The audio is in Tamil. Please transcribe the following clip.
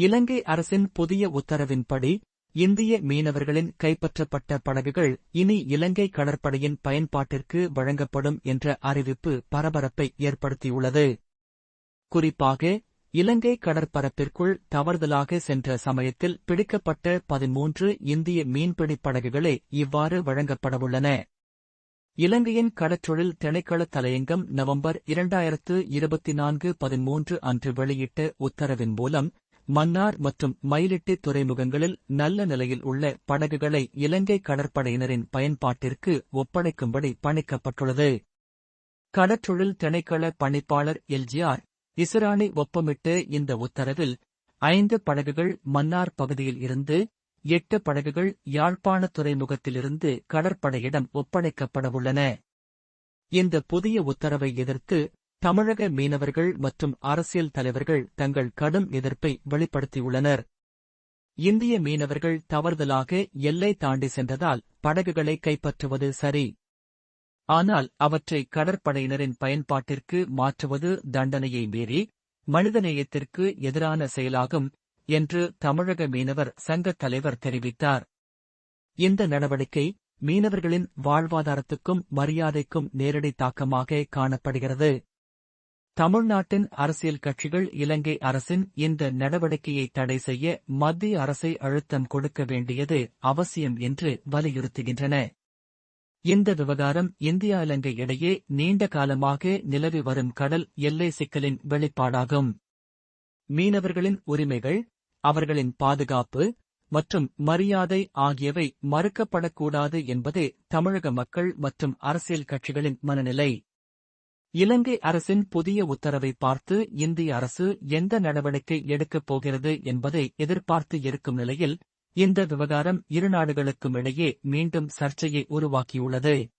இலங்கை அரசின் புதிய உத்தரவின்படி இந்திய மீனவர்களின் கைப்பற்றப்பட்ட படகுகள் இனி இலங்கை கடற்படையின் பயன்பாட்டிற்கு வழங்கப்படும் என்ற அறிவிப்பு பரபரப்பை ஏற்படுத்தியுள்ளது. குறிப்பாக இலங்கை கடற்பரப்பிற்குள் தவறுதலாக சென்ற சமயத்தில் பிடிக்கப்பட்ட பதிமூன்று இந்திய மீன்பிடிப் படகுகளே இவ்வாறு வழங்கப்படவுள்ளன. இலங்கையின் கடற்றொழில் திணைக்கள தலையங்கம் நவம்பர் இரண்டாயிரத்து இருபத்தி நான்கு பதிமூன்று அன்று வெளியிட்ட உத்தரவின் மூலம் மன்னார் மற்றும் மயிலிட்டி துறைமுகங்களில் நல்ல நிலையில் உள்ள படகுகளை இலங்கை கடற்படையினரின் பயன்பாட்டிற்கு ஒப்படைக்கும்படி பணிக்கப்பட்டுள்ளது. கடற்றொழில் திணைக்கள பணிப்பாளர் எல்ஜிஆர் இசுராணி ஒப்பமிட்டு இந்த உத்தரவில் ஐந்து படகுகள் மன்னார் பகுதியில் இருந்து எட்டு படகுகள் யாழ்ப்பாண துறைமுகத்திலிருந்து கடற்படையிடம் ஒப்படைக்கப்படவுள்ளன. இந்த புதிய உத்தரவை எதிர்த்து தமிழக மீனவர்கள் மற்றும் அரசியல் தலைவர்கள் தங்கள் கடும் எதிர்ப்பை வெளிப்படுத்தியுள்ளனர். இந்திய மீனவர்கள் தவறுதலாக எல்லை தாண்டி சென்றதால் படகுகளை கைப்பற்றுவது சரி. ஆனால் அவற்றை கடற்படையினரின் பயன்பாட்டிற்கு மாற்றுவது தண்டனையை மீறி மனிதநேயத்திற்கு எதிரான செயலாகும் என்று தமிழக மீனவர் சங்கத் தலைவர் தெரிவித்தார். இந்த நடவடிக்கை மீனவர்களின் வாழ்வாதாரத்துக்கும் மரியாதைக்கும் நேரடி தாக்கமாக காணப்படுகிறது. தமிழ்நாட்டின் அரசியல் கட்சிகள் இலங்கை அரசின் இந்த நடவடிக்கையை தடை செய்ய மத்திய அரசை அழுத்தம் கொடுக்க வேண்டியது அவசியம் என்று வலியுறுத்துகின்றன. இந்த விவகாரம் இந்தியா இலங்கை இடையே நீண்ட காலமாக நிலவி வரும் கடல் எல்லை சிக்கலின் வெளிப்பாடாகும். மீனவர்களின் உரிமைகள் அவர்களின் பாதுகாப்பு மற்றும் மரியாதை ஆகியவை மறுக்கப்படக்கூடாது என்பதே தமிழக மக்கள் மற்றும் அரசியல் கட்சிகளின் மனநிலை. இலங்கை அரசின் புதிய உத்தரவை பார்த்து இந்திய அரசு எந்த நடவடிக்கை எடுக்கப் போகிறது என்பதை எதிர்பார்த்து இருக்கும் நிலையில் இந்த விவகாரம் இரு நாடுகளுக்கும் இடையே மீண்டும் சர்ச்சையை உருவாக்கியுள்ளது.